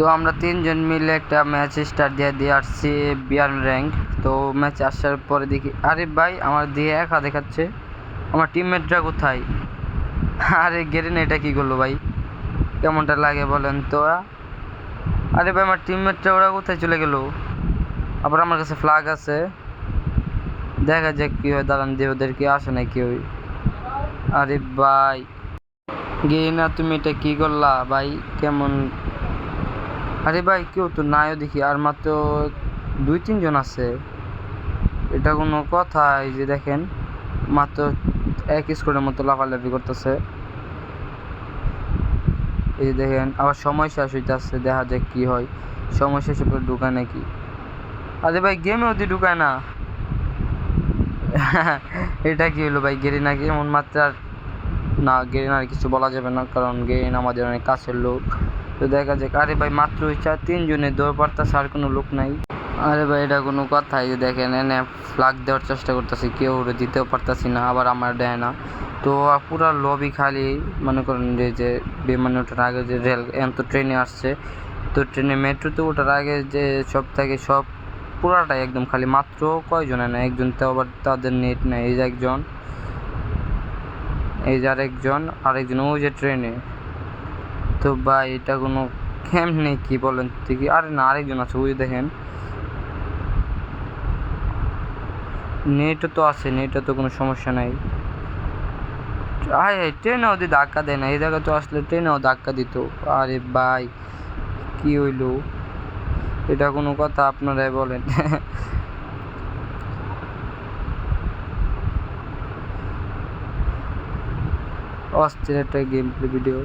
তো আমরা তিনজন মিলে একটা ম্যাচ স্টার্ট দিয়ে দিয়ে আসছি বিয়ার র্যাঙ্ক তো ম্যাচ আসার পরে দেখি, আরে ভাই, আমার দিয়ে একা দেখাচ্ছে। আমার টিমমেটরা কোথায়? আরে, গেরেন, এটা কি করল ভাই? কেমনটা লাগে বলেন তো আরে ভাই, আমার টিমমেটরা ওরা কোথায় চলে গেল? আবার আমার কাছে ফ্ল্যাগ আছে। দেখা যাক কি হয়, দাঁড়ান, দিয়ে ওদের কি আসে না কেউই আরে ভাই গিয়ে না তুমি এটা কি করলা? ভাই, কেমন আরে ভাই, কেউ তো নাইও দেখি, আর মাত্র দুই, তিনজন আছে। এটা কোনো কথা, এই যে দেখেন, মাত্র এক স্কোরের মতো লাফালাফি করতেছে। এই যে দেখেন, আবার সময় শেষ হইতেছে, দেখা যাক কি হয়। সময় শেষ পরে ঢুকায় নাকি? আরে ভাই গেমে ওদি ঢুকায় না। এটা কি হলো ভাই গেরি নাকি এমন মাত্রার না গেরিন আর কিছু বলা যাবে না, কারণ গেরিন আমাদের অনেক কাছের লোক। তো দেখা যাক। আরে ভাই, মাত্র চার তিনজনের দৌড় পারতাছে, আর কোনো লোক নাই। আরে ভাই, এটা কোনো কথা এই যে দেখেন, এনে ফ্লাগ দেওয়ার চেষ্টা করতেছি, কেউ দিতেও পারতাছি না, আবার আমার দেয় না। তো পুরা লবি খালি, মনে করেন যে যে, বিমানে ওঠার আগে যে রেল, এখন তো ট্রেনে আসছে। তো ট্রেনে মেট্রোতে ওঠার আগে যে সব থেকে, সব পুরাটাই একদম খালি, মাত্র কয়জনে না, একজন তো আবার তাদের নেট নেই, এই যে একজন, এই যে আরেকজন আরেকজন, ওই যে ট্রেনে। তো ভাই, এটা কোনো ক্যাম্প নেই কি বলেন? দেখি, আরে না, আরেকজন আছে, ওই দেখেন। নেটও তো আছে নেটও তো কোনো সমস্যা নাই। আয় ট্রেনে ওদের ধাক্কা দেয় না, এই জায়গা তো আসলে ট্রেনেও ধাক্কা দিত। আরে ভাই, কি হইল? এটা কোনো কথা আপনারাই বলেন। অস্থির একটা গেম প্লে ভিডিও